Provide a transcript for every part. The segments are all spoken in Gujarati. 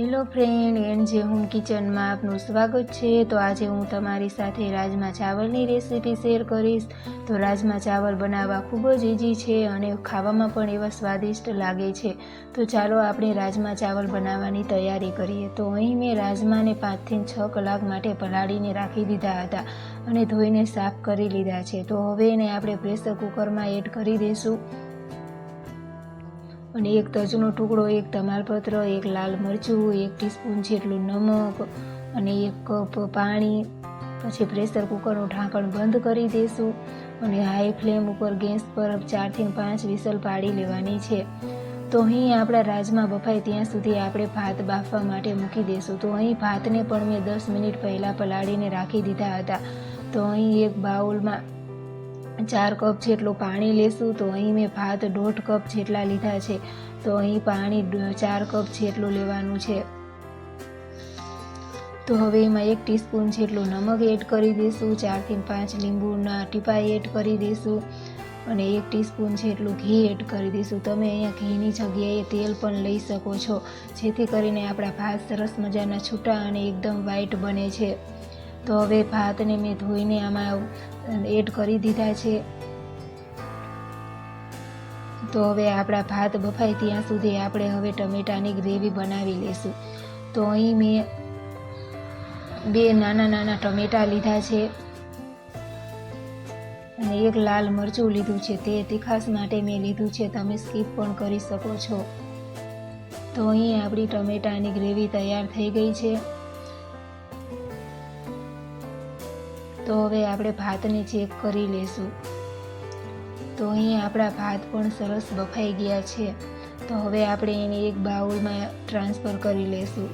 જે હોમ કિચનમાં આપનું સ્વાગત છે, તો આજે હું તમારી સાથે રાજમા ચાવલની રેસીપી શેર કરીશ. તો રાજમા ચાવલ બનાવવા ખૂબ જ ઇઝી છે અને ખાવામાં પણ એવા સ્વાદિષ્ટ લાગે છે. તો ચાલો આપણે રાજમા ચાવલ બનાવવાની તૈયારી કરીએ. તો અહીં મેં રાજમાને પાંચથી છ કલાક માટે પલાળીને રાખી દીધા હતા અને ધોઈને સાફ કરી લીધા છે. તો હવે એને આપણે પ્રેશર કુકરમાં એડ કરી દઈશું. અને એક તજનો ટુકડો, એક તમાલપત્ર, એક લાલ મરચું, એક ટીસ્પૂન જેટલું નમક અને એક કપ પાણી. પછી પ્રેશર કુકરનું ઢાંકણ બંધ કરી દઈશું અને હાઈ ફ્લેમ ઉપર ગેસ પર ચારથી પાંચ વિસલ પાડી લેવાની છે. તો અહીં આપણા રાજમાં બફાય ત્યાં સુધી આપણે ભાત બાફવા માટે મૂકી દઈશું તો અહીં ભાતને પણ મેં દસ મિનિટ પહેલાં પલાળીને રાખી દીધા હતા. તો અહીં એક બાઉલમાં ચાર કપ જેટલું પાણી લેશું તો અહીં મેં ભાત દોઢ કપ જેટલા લીધા છે. તો અહીં પાણી ચાર કપ જેટલું લેવાનું છે. તો હવે એમાં એક ટીસ્પૂન જેટલું નમક એડ કરી દઈશું ચારથી પાંચ લીંબુના ટીપા એડ કરી દઈશું અને એક ટીસ્પૂન જેટલું ઘી એડ કરી દઈશું તમે અહીંયા ઘીની જગ્યાએ તેલ પણ લઈ શકો છો, જેથી કરીને આપણા ભાત સરસ મજાના છૂટા અને એકદમ વ્હાઈટ બને છે. તો હવે ભાતને મેં ધોઈને આમાં એડ કરી દીધા છે. તો હવે આપણા ભાત બફાય ત્યાં સુધી આપણે હવે ટમેટાની ગ્રેવી બનાવી લઈશું તો અહીં મેં બે નાના નાના ટમેટા લીધા છે. અને એક લાલ મરચું લીધું છે. તે તીખાસ માટે મેં લીધું છે. તમે સ્કીપ પણ કરી શકો છો. તો અહીં આપણી ટમેટાની ગ્રેવી તૈયાર થઈ ગઈ છે. તો હવે આપણે ભાતને ચેક કરી લેશું. તો અહીં આપણા ભાત પણ સરસ બફાઈ ગયા છે. તો હવે આપણે એને એક બાઉલમાં ટ્રાન્સફર કરી લેશું.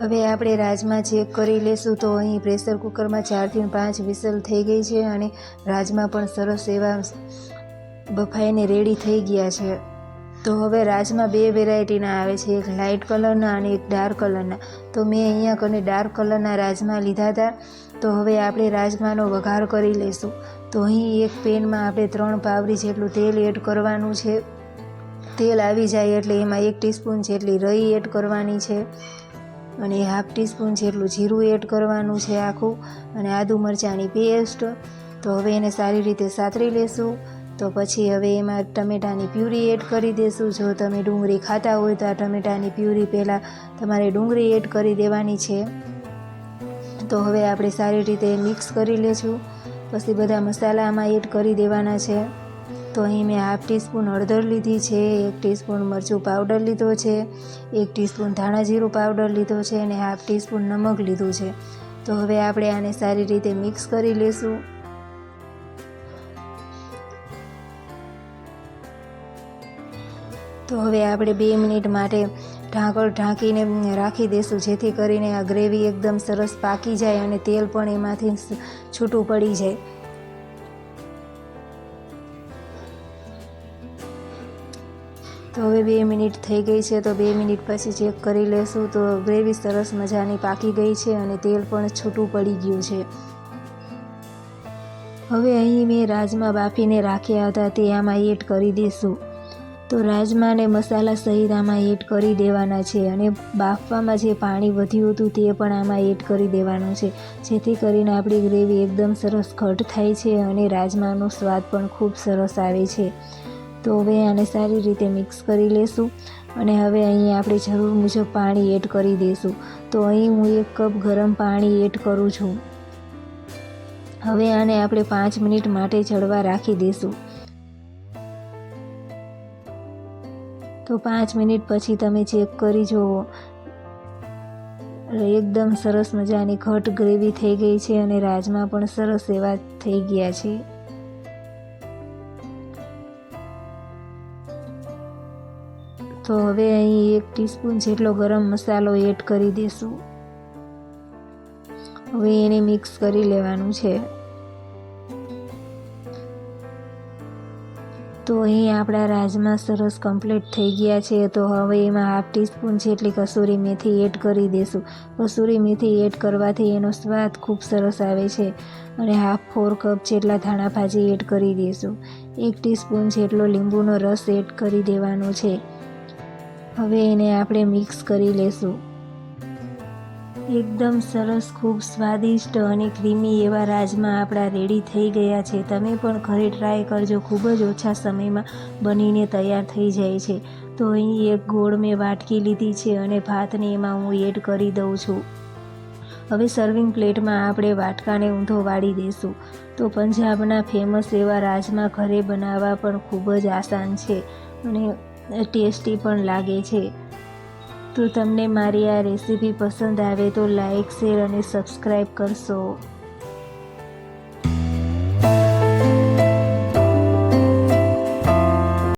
હવે આપણે રાજમા ચેક કરી લેશું તો અહીં પ્રેશર કુકરમાં ચારથી પાંચ વિસલ થઈ ગઈ છે અને રાજમા પણ સરસ એવા બફાઈને રેડી થઈ ગયા છે. તો હવે રાજમાં બે વેરાયટીના આવે છે. એક લાઇટ કલરના અને એક ડાર્ક કલરના તો મેં અહીંયા કને ડાર્ક કલરના રાજમા લીધા હતા. તો હવે આપણે રાજમાનો વઘાર કરી લઈશું. તો અહીં એક પેનમાં આપણે ત્રણ પાવરી જેટલું તેલ એડ કરવાનું છે. તેલ આવી જાય એટલે એમાં એક ટીસ્પૂન જેટલી રઈ એડ કરવાની છે. અને હાફ ટીસ્પૂન જેટલું જીરું એડ કરવાનું છે આખું. અને આદુ મરચાંની પેસ્ટ તો હવે એને સારી રીતે સાતરી લેશું. તો પછી હવે એમાં ટમેટાની પ્યુરી એડ કરી દેશું. જો તમે ડુંગળી ખાતા હોય તો આ ટમેટાની પ્યુરી પહેલાં તમારે ડુંગળી એડ કરી દેવાની છે. તો હવે આપણે સારી રીતે મિક્સ કરી લેશું. પછી બધા મસાલા આમાં એડ કરી દેવાના છે. તો અહીં મેં હાફ ટીસ્પૂન હળદર લીધી છે, એક ટીસ્પૂન મરચું પાવડર લીધો છે, એક ટીસ્પૂન ધાણા જીરું પાવડર લીધો છે અને હાફ ટીસ્પૂન નમક લીધું છે. તો હવે આપણે આને સારી રીતે મિક્સ કરી લેશું. આપણે બે મિનિટ માટે ઢાંકણ ઢાંકીને રાખી દઈશું, જેથી કરીને આ ગ્રેવી એકદમ સરસ પાકી જાય અને તેલ પણ એમાંથી છૂટું પડી જાય. તો હવે બે મિનિટ થઈ ગઈ છે, તો બે મિનિટ પછી ચેક કરી લેશું, તો ગ્રેવી સરસ મજાની પાકી ગઈ છે અને તેલ પણ છૂટું પડી ગયું છે. હવે અહીં મેં રાજમા બાફીને રાખ્યા હતા, તે આમાં એડ કરી દઈશું. તો રાજમા અને મસાલા સહિત આમાં એડ કરી દેવાના છે અને બાફવામાં જે પાણી વધ્યું હતું તે પણ આમાં એડ કરી દેવાનું છે. જેથી કરીને આપણી ગ્રેવી એકદમ સરસ ઘટ થાય છે અને રાજમાનો સ્વાદ પણ ખૂબ સરસ આવે છે. તો હવે આને સારી રીતે મિક્સ કરી લેશું અને હવે અહીં આપણે જરૂર મુજબ પાણી એડ કરી દઈશું તો અહીં હું એક કપ ગરમ પાણી એડ કરું છું. હવે આને આપણે પાંચ મિનિટ માટે ચડવા રાખી દઈશું તો પાંચ મિનિટ પછી તમે ચેક કરી જુઓ. એકદમ સરસ મજાની ઘટ ગ્રેવી થઈ ગઈ છે અને રાજમા પણ સરસ એવા થઈ ગયા છે. તો હવે અહીં એક ટીસ્પૂન જેટલો ગરમ મસાલો એડ કરી દઈશું હવે એને મિક્સ કરી લેવાનું છે. તો અહીં આપણા રાજમાં સરસ કમ્પ્લીટ થઈ ગયા છે, તો હવે એમાં હાફ ટીસ્પૂન જેટલી કસૂરી મેથી એડ કરી દઈશું કસૂરી મેથી એડ કરવાથી એનો સ્વાદ ખૂબ સરસ આવે છે અને હાફ ફોર કપ જેટલા ધાણા ભાજી એડ કરી દઈશું એક ટીસ્પૂન જેટલો લીંબુનો રસ એડ કરી દેવાનો છે. હવે એને આપણે મિક્સ કરી લેશું. એકદમ સરસ, ખૂબ સ્વાદિષ્ટ અને ક્રીમી એવા રાજમા આપણા રેડી થઈ ગયા છે. તમે પણ ઘરે ટ્રાય કરજો. ખૂબ જ ઓછા સમયમાં બનીને તૈયાર થઈ જાય છે. તો અહીં એક ગોળ મેં વાટકી લીધી છે અને ભાતને એમાં હું એડ કરી દઉં છું. હવે સર્વિંગ પ્લેટમાં આપણે વાટકાને ઊંધો વાળી દઈશું તો પંજાબના ફેમસ એવા રાજમા ઘરે બનાવવા પણ ખૂબ જ આસાન છે અને ટેસ્ટી પણ લાગે છે. તો તમને મારી આ રેસીપી પસંદ આવે તો લાઇક શેર અને સબસ્ક્રાઈબ કરશો.